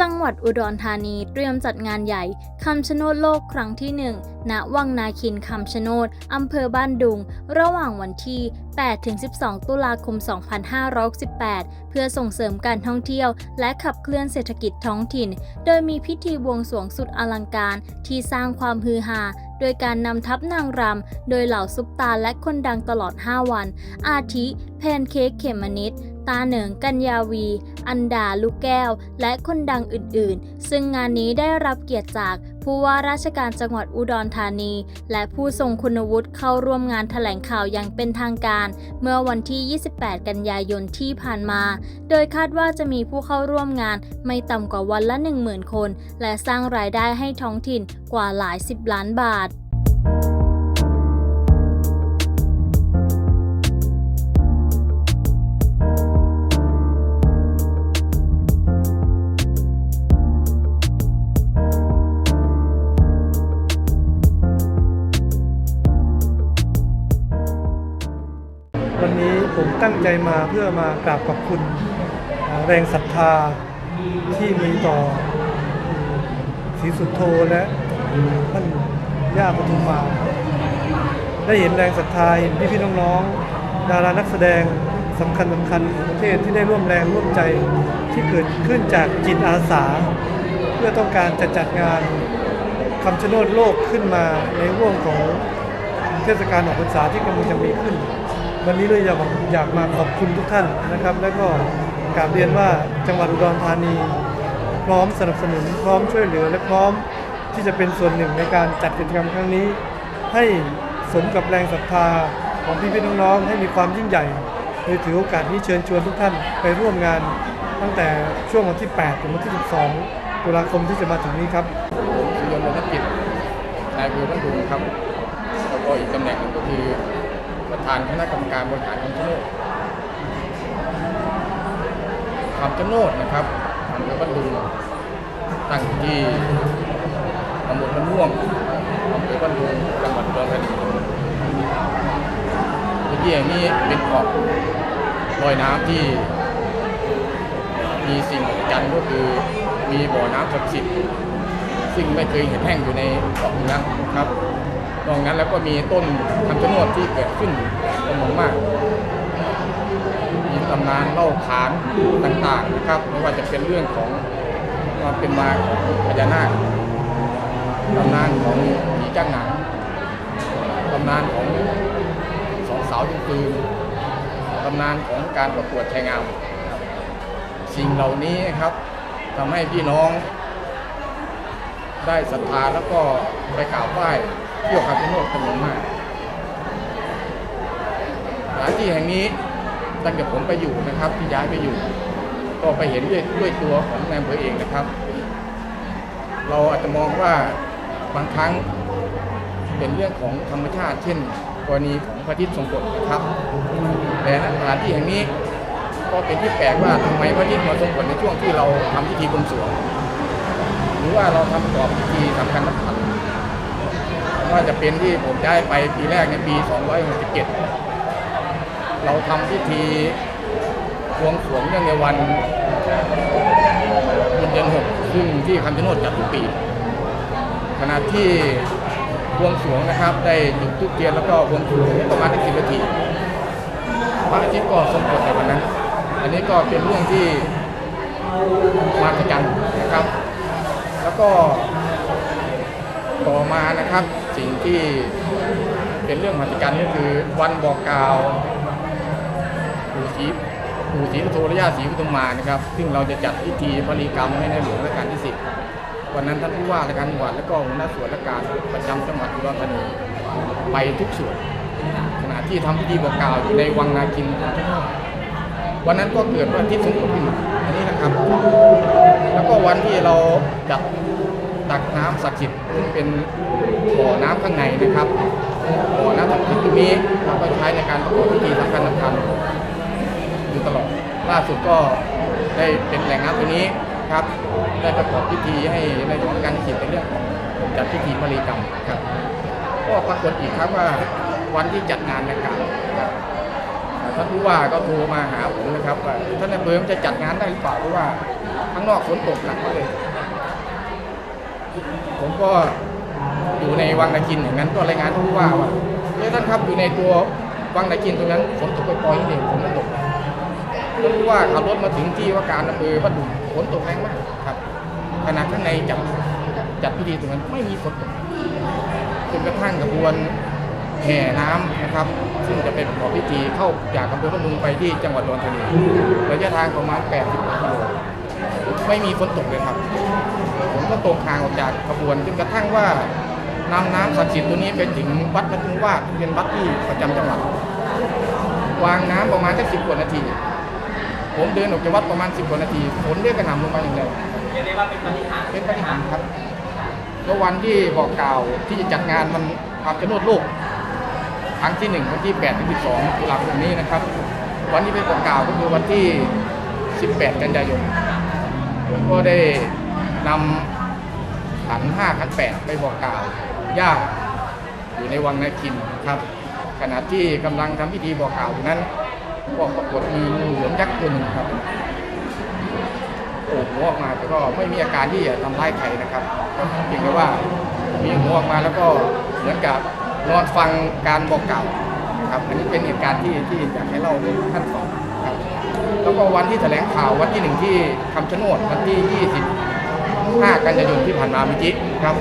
จังหวัดอุดรธานีเตรียมจัดงานใหญ่คำชะโนดโลกครั้งที่ 1 ณ วังนาคินคำชะโนดอำเภอบ้านดุง ระหว่างวันที่ 8-12 ตุลาคม 2568เพื่อส่งเสริมการท่องเที่ยว และขับเคลื่อนเศรษฐกิจท้องถิ่น โดยมีพิธีบวงสรวงสุดอลังการที่สร้างความฮือฮาโดยการนำทัพนางรำ โดยเหล่าซุปตาและคนดังตลอด 5 วัน อาทิ แพนเค้กเขมมนิด ตาเหนิงกัญญาวี อันดาลูกแก้ว และคนดังอื่นๆ ซึ่งงานนี้ได้รับเกียรติจากผู้ว่าราชการจังหวัดอุดรธานี และผู้ทรงคุณวุฒิเข้าร่วมงานแถลงข่าวอย่างเป็นทางการ เมื่อวันที่ 28 กันยายนที่ผ่านมา โดยคาดว่าจะมีผู้เข้าร่วมงานไม่ต่ำกว่าวันละ 10,000 คน และสร้างรายได้ให้ท้องถิ่นกว่าหลายสิบล้านบาท ผมตั้งใจมาเพื่อมากราบขอบคุณแรงศรัทธาที่มีต่อศรีสุดโทและท่านย่าปทุมมา ได้เห็นแรงศรัทธาเห็นพี่พี่น้องๆ ดารานักแสดงสำคัญสำคัญของประเทศที่ได้ร่วมแรงร่วมใจที่เกิดขึ้นจากจิตอาสา เพื่อต้องการจะจัดงานคำชะโนดโลกขึ้นมาในร่วงของเทศกาลออกพรรษาที่กำลังจะมีขึ้น วันนี้เลยอยากอยากมาขอบคุณทุกท่านนะครับ แล้วก็กราบเรียนว่าจังหวัดอุดรธานี พร้อมสนับสนุนพร้อมช่วยเหลือ และพร้อมที่จะเป็นส่วนหนึ่งในการจัดกิจกรรมครั้งนี้ ให้สมกับแรงศรัทธาของพี่พี่ๆน้องๆให้มีความยิ่งใหญ่เลยถือโอกาสนี้เชิญชวนทุกท่านไปร่วมงาน ตั้งแต่ช่วงวันที่ 8 ถึงวันที่ 12 ตุลาคมที่จะมาถึงนี้ครับสุยนต์นกิจนายอำเภอบ้านดุงครับแล้วก็อีกตำแหน่งหนึงก็คือานคณะกรรมการบริหารคำชะโนดคำชะโนดนะครับอำเภอบ้านดุงตั้งอยู่ที่ตำบลบ้านม่วงอำเภอบ้านดุงจังหวัดอุดรธานีพื้นที่แห่งนี้เป็นเกาะลอยน้ำที่ มีสิ่งอัศจรรย์ก็คือมีบ่อน้ำศักดิ์สิทธิ์ซึ่งไม่เคยเห็นแห้งอยู่ในเกาะนั้นะครับ นอกนั้นแล้วก็มีต้นคำชะโนดที่เกิดขึ้นจำนวนมาก มีตำนานเล่าขานต่างๆนะครับไม่ว่าจะเป็นเรื่องของความเป็นมาของพญานาคตำนานของผีจ้างหนังตำนานของสองสาวยิงปืนตำนานของการประกวดชายงาม สิ่งเหล่านี้ครับทำให้พี่น้องได้ศรัทธาแล้วก็ไปกราบไหว้ เที่ยวคำชะโนดจำนวนมากสถานที่แห่งนี้ตั้งแต่ผมไปอยู่นะครับที่ย้ายไปอยู่ ก็ไปเห็นด้วยด้วยตัวของนายอำเภอเองนะครับ เราอาจจะมองว่าบางครั้งเป็นเรื่องของธรรมชาติ เช่น กรณีของพระอาทิตย์ทรงกฎนะครับ แต่สถานที่แห่งนี้ก็เป็นที่แปลกว่าทำไมพระอาทิตย์มาทรงกฎในช่วงที่เราทำพิธีบวงสรวง หรือว่าเราทำประกอบพิธีสำคัญสำคัญ ว่าจะเป็นที่ผมย้ไปปีแรกในปี 267 เราทำพิธีบวงสรวงเนื่องในวันบุญเดือนหกซึ่งที่คำชะโนดจัดทุกปี ขณะที่บวงสรวงนะครับ ได้จุดทุกเทียนแล้วก็บวงสรวงประมาณสิบนาทีพระอาทิตย์ก็ทรงกฎในวันนั้น อันนี้ก็เป็นเรื่องที่มหัศจรรย์นะครับ แล้วก็ ต่อมานะครับ สิ่งที่เป็นเรื่องมหัศจรรย์ก็คือวันบอกกล่าวปู่ศรีปู่ศรีปทุมและย่าศรีปทุมมานะครับ ซึ่งเราจะจัดพิธีพลีกรรมให้ในหลวงรัชกาลที่สิบวันนั้นท่านผู้ว่าราชการจังหวัดและก็หัวหน้าส่วนราชการประจำจังหวัดอุดรธานีไปทุกส่วนขณะที่ทำพิธีบอกกล่าวอยู่ในวังนาคินของท่าวันนั้นก็เกิดวันทิตย์สงกรานต์ขึ้นมาอันนี้นะครับ แล้วก็วันที่เราจับตักน้ำศักดิ์สิทธิ์ ซึ่งเป็นบ่อน้ำข้างในนะครับบ่อน้ำศักดิ์สิทธิ์ตรงนี้เราก็ใช้ในการประกอบพิธีสำคัญสำคัญอยู่ตลอดล่าสุดก็ได้เป็นแหล่งน้ำตรงนี้ครับได้ประกอบพิธีให้ในหลวงรัชการที่สิบในเรื่องจัดพิธีมรีกรรมครับก็ปรากฏอีกครับว่าวันที่จัดงานดังกลาวนะครับท่านผู้ว่าก็โทรมาหาผมนะครับว่าท่านนายอำเภอจะจัดงานได้หรือเปล่าเพราะว่าข้างนอกฝนตกหนักมากเลย ผมก็อยู่ในวังนาคินอย่างนั้นก็รายงานผู้ว่าว่าเฮ้ยท่านครับอยู่ในตัววังนาคินตรงนั้นฝนตกไปปล่อยนี่เองฝนไม่ตกท่านผู้ว่าขับรถมาถึงที่ว่าการอำเภอบ้านดุงฝนตกแรงมากครับขณะข้างในจัดจัดพิธีตรงนั้นไม่มีฝนตกจนกระทั่งกระบวนแห่น้ำนะครับ ซึ่งจะเป็นประกอบพิธีเข้าจากอำเภอบ้านดุงไปที่จังหวัดอุดรธานีระยะทางประมาณ 80กิโล ไม่มีฝนตกเลยครับผมก็ตกห่างออกจากขบวนจนกระทั่งว่านำน้ำศักดิ์สิทธิ์ตัวนี้ไปถึงวัดพระทุงวาดเป็นวัดที่ประจำจังหวัดวางน้ำประมาณแค่สิบกว่านาที ผมเดินออกจากวัดประมาณสิบกว่านาทีฝนได้กระหน่ำลงมาอย่างไรเรียกได้ว่าเป็นปฏิหารเป็นปฏิหารครับแล้ววันที่บอกกล่าวที่จะจัดงานมันความจะโนดโลกครั้งที่หนึ่งวันที่8ถึง12ตุลาคมนี้นะครับ วันที่ไปบอกกล่าวก็คือวันที่18กันยายน ผมก็ได้นำขันห้าขันแปดไปบอกกล่าวญาติอยู่ในวังนาคินครับ ขณะที่กำลังทำพิธีบอกกล่าวอยู่นั้นก็ปรากฏมีงูเหลือมยักษ์ตัวหนึ่งครับโผล่หัวออกมาแต่ก็ไม่มีอาการที่จะทำร้ายใครนะครับเพียงแค่ว่ามีหัวออกมาแล้วก็เหมือนกับนอนฟังการบอกกล่าวครับ อันนี้เป็นเหตุการณ์ที่ที่อยากให้เล่าในขั้นตอนครับ แล้วก็วันที่แถลงข่าววันที่หนึ่งที่คำชะโนดวันที่ 25 กันยายนที่ผ่านมาเมื่อกี้ครับ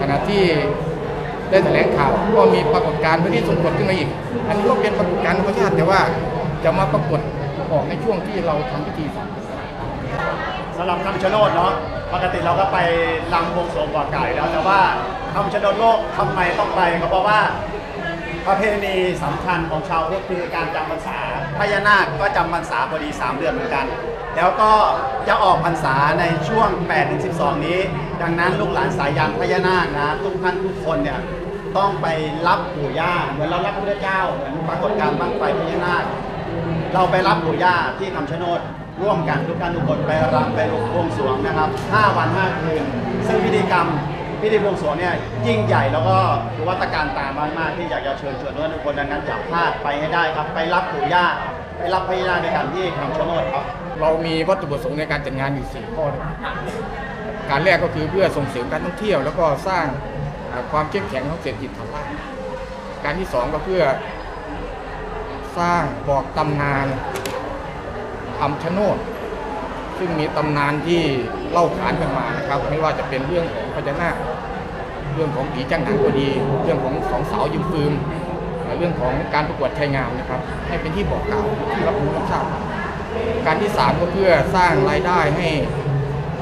ขณะที่ได้แถลงข่าวก็มีปรากฏการณ์พื้นที่สงกดขึ้นมาอีก อันนี้ก็เป็นปรากฏการณ์ธรรมชาติแต่ว่าจะมาปรากฏออกในช่วงที่เราทำพิธีสสำหรับคำชะโนดเนาะปกติเราก็ไปลำบวงสวงก่อไก่แล้วแต่ว่าคำชะโนดโลกทำไมต้องไปก็เพราะว่า ประเพณีสำคัญของชาวพุทธคือการจำพรรษาพญานาคก็จำพรรษาพอดี 3 เดือนเหมือนกัน แล้วก็จะออกพรรษาในช่วง 8-12 นี้ ดังนั้นลูกหลานสายยานพญานาคนะทุกท่านทุกคนเนี่ยต้องไปรับปู่ย่าเหมือนเรารับพระเจ้าเหมือนปรากฏการณ์บั้งไฟพญานาค เราไปรับปู่ย่าที่คำชะโนดร่วมกันทุกท่านทุกคนไปรำไปบวงสรวงนะครับ 5 วัน 5 คืนซึ่งพิธีกรรม พิธีบวงสรวงเนี่ยยิ่งใหญ่แล้วก็นวัตการตามมากๆที่อยากจะเชิญชวนทุกคนดังนั้นอย่าพลาดไปให้ได้ครับ ไปรับปู่ย่าไปรับพญานาคด้วยกันที่คำชะโนดครับ เรามีวัตถุประสงค์ในการจัดงานอยู่สี่ข้อการแรกก็คือเพื่อส่งเสริมการท่องเที่ยว แล้วก็สร้างเอ่อความเข้มแข็งของเศรษฐกิจฐานรากการที่สองก็เพื่อสร้างบอกตำนานคำชะโนด ซึ่งมีตำนานที่เล่าขานกันมานะครับ ไม่ว่าจะเป็นเรื่องของพญานาคเรื่องของผีจ้างหนังก็ดี เรื่องของสองสาวยิงปืนเรื่องของการประกวดไทยงามนะครับ ให้เป็นที่บอกกล่าวที่รับรู้รับทราบการที่ 3 ก็เพื่อสร้างรายได้ให้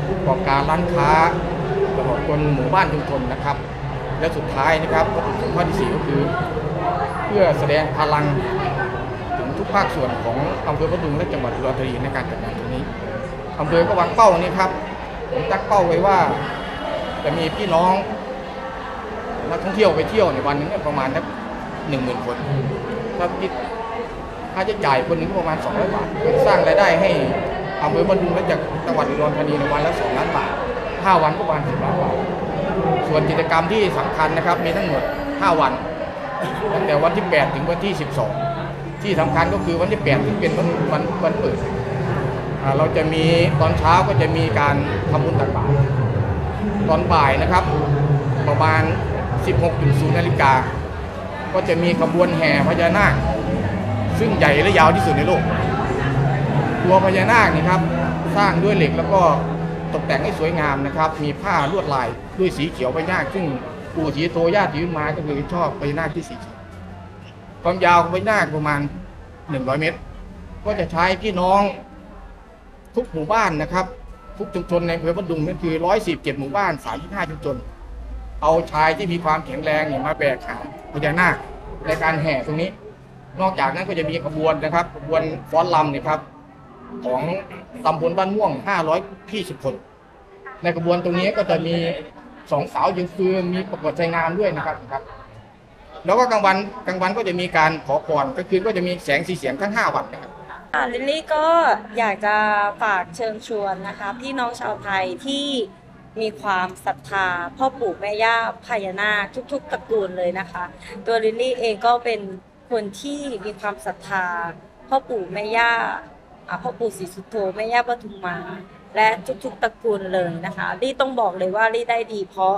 ผู้ประกอบการร้านค้าตลอดคนหมู่บ้านชุมชนนะครับ และสุดท้ายนะครับวัตถุประสงค์ข้อที่ 4 ก็คือ เพื่อแสดงพลังถึงทุกภาคส่วนของอำเภอพะดุงและจังหวัดอุดรธานีในการจัดงานครั้งนี้ อำเภอก็วางเป้านี้ครับ ผมตั้งเป้าไว้ว่า จะมีพี่น้องนักท่องเที่ยวไปเที่ยวในวันนึงประมาณสักหนึ่งหมื่นคนถ้าคิดค่าใช้จ่ายคนหนึ่งก็ประมาณ200บาทสร้างรายได้ให้อำเภอบันดุงและจากจังหวัดอุดรธานีในวันละ2ล้านบาท5วันก็ประมาณ10ล้านบาทส่วนกิจกรรมที่สำคัญนะครับ มีทั้งหมด5วันตั้งแต่วันที่8ถึงวันที่12ที่สำคัญก็คือวันที่8ที่เป็นวันวันวันเปิด เราจะมีตอนเช้าก็จะมีการทำบุญตักบาตรตอนบ่ายนะครับ ประมาณ 16.0นาฬิกาก็จะมีขบวนแห่พญานาค ซึ่งใหญ่และยาวที่สุดในโลก ตัวพญานาคนี่ครับสร้างด้วยเหล็กแล้วก็ตกแต่งให้สวยงามนะครับ มีผ้าลวดลายด้วยสีเขียวพญานาคซึ่งปู่ศรีโตญาติยืนมาก็คือชอบพญานาคที่สีเขียวความยาวของพญานาคประมาณ 100 เมตร ก็จะใช้พี่น้อง ทุกหมู่บ้านนะครับ ทุกชุมชนในอำเภอบ้านดุงนั่นคือ117หมู่บ้าน35ชุมชน เอาชายที่มีความแข็งแรงเนี่ยมาแบกหามพญานาคในการแห่ตรงนี้ นอกจากนั้นก็จะมีขบวนนะครับขบวนฟ้อนลำเนี่ยครับ ของตำบลบ้านม่วง520คน ในขบวนตรงนี้ก็จะมีสองสาวยิงฟืนมีประกวดใจงามด้วยนะครับครับ แล้วก็กลางวันกลางวันก็จะมีการขอพรก็คือก็จะมีแสงสีเสียงทั้ง5วันนะครับ อ่าลิลลี่ก็อยากจะฝากเชิญชวนนะคะพี่น้องชาวไทยที่มีความศรัทธาพ่อปู่แม่ย่าพญานาคทุก ๆตระกูลเลยนะคะ ตัวลิลลี่เองก็เป็นคนที่มีความศรัทธาพ่อปู่แม่ย่าพ่อปู่ศรีสุโธแม่ย่าปทุมมาและทุกๆตระกูลเลยนะคะลี่ต้องบอกเลยว่าลี่ได้ดีเพราะ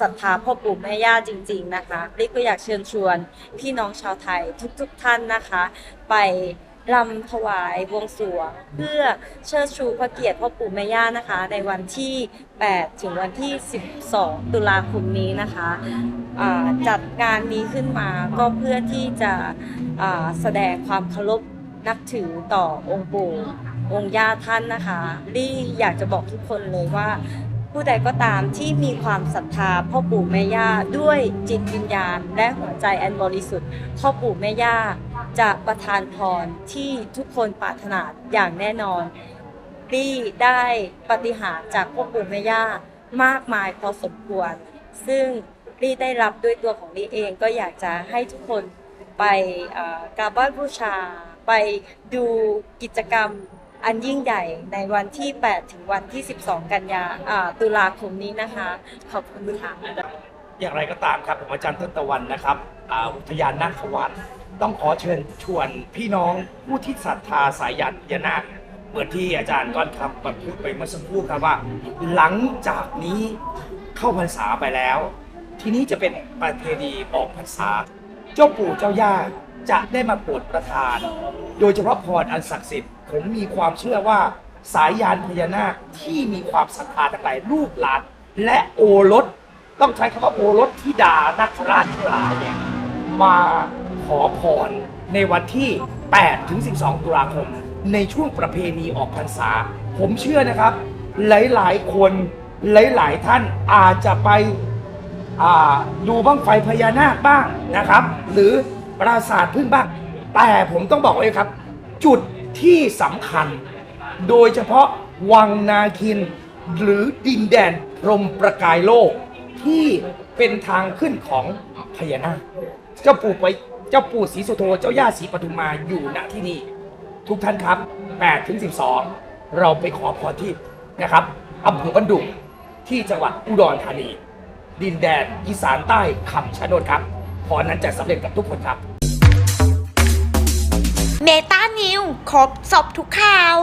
ศรัทธาพ่อปู่แม่ย่าจริง ๆ นะคะลี่ก็อยากเชิญชวนพี่น้องชาวไทยทุก ๆ ท่านนะคะ ไป รำถวายบวงสรวง เพื่อเชิดชูพระเกียรติพ่อปู่แม่ย่านะคะ ในวันที่ 8 ถึงวันที่ 12 ตุลาคมนี้นะคะจัดงานนี้ขึ้นมาก็เพื่อที่จะแสดงความเคารพนับถือต่อองค์ปู่องค์ย่าท่านนะคะลี่อยากจะบอกทุกคนเลยว่า ผู้ใดก็ตามที่มีความศรัทธาพ่อปู่แม่ย่าด้วยจิตวิญญาณ และหัวใจอันบริสุทธิ์พ่อปู่แม่ย่า จะประทานพรที่ทุกคนปรารถนาอย่างแน่นอนลี่ได้ปฏิหารจากพ่อปู่แม่ย่ามากมายพอสมควร ซึ่งลี่ได้รับด้วยตัวของลี่เองก็อยากจะให้ทุกคนไปกราบไหว้บูชา ไปดูกิจกรรมอันยิ่งใหญ่ในวันที่ 8 ถึงวันที่ 12 กันยาตุลาคมนี้นะคะ ขอบคุณค่ะอย่างไรก็ตามครับผมอาจารย์ทศตะวันนะครับอุทยานนาควัด ต้องขอเชิญชวนพี่น้องผู้ที่ศรัทธาสายยันพญานาคเหมือนที่อาจารย์ก้อนครับพูดไปเมื่อสักครู่ครับว่า หลังจากนี้เข้าพรรษาไปแล้ว ทีนี้จะเป็นประเพณีออกพรรษา เจ้าปู่เจ้าย่าจะได้มาโปรดประทาน โดยเฉพาะพรอันศักดิ์สิทธิ์ผมมีความเชื่อว่าสายยานพญานาคที่มีความศรัทธาทั้งหลายลูกหลาน และโอรส ต้องใช้คำว่าโอรสธิดานักราชทั้งหลายเนี่ยมา ขอพรในวันที่ 8 ถึง 12 ตุลาคม ในช่วงประเพณีออกพรรษา ผมเชื่อนะครับ หลายๆ คนหลายๆ ท่านอาจจะไปดูบ้างไฟพญานาคบ้างนะครับ หรือปราสาทพึ่งบ้าง แต่ผมต้องบอกเลยครับ จุดที่สำคัญ โดยเฉพาะวังนาคิน หรือดินแดนพรมประกายโลกที่เป็นทางขึ้นของพญานาคเจ้าปู่ไป เจ้าปู่ศรีสุโธเจ้าย่าศรีปทุมมาอยู่ณที่นี่ ทุกท่านครับ8ถึง12 เราไปขอพรที่นะครับอำเภอบันดุงที่จังหวัดอุดรธานี ดินแดนอีสานใต้คำชะโนดครับพรนั้นจะสำเร็จกับทุกคนครับ เมตานิวครบสอบทุกข่าว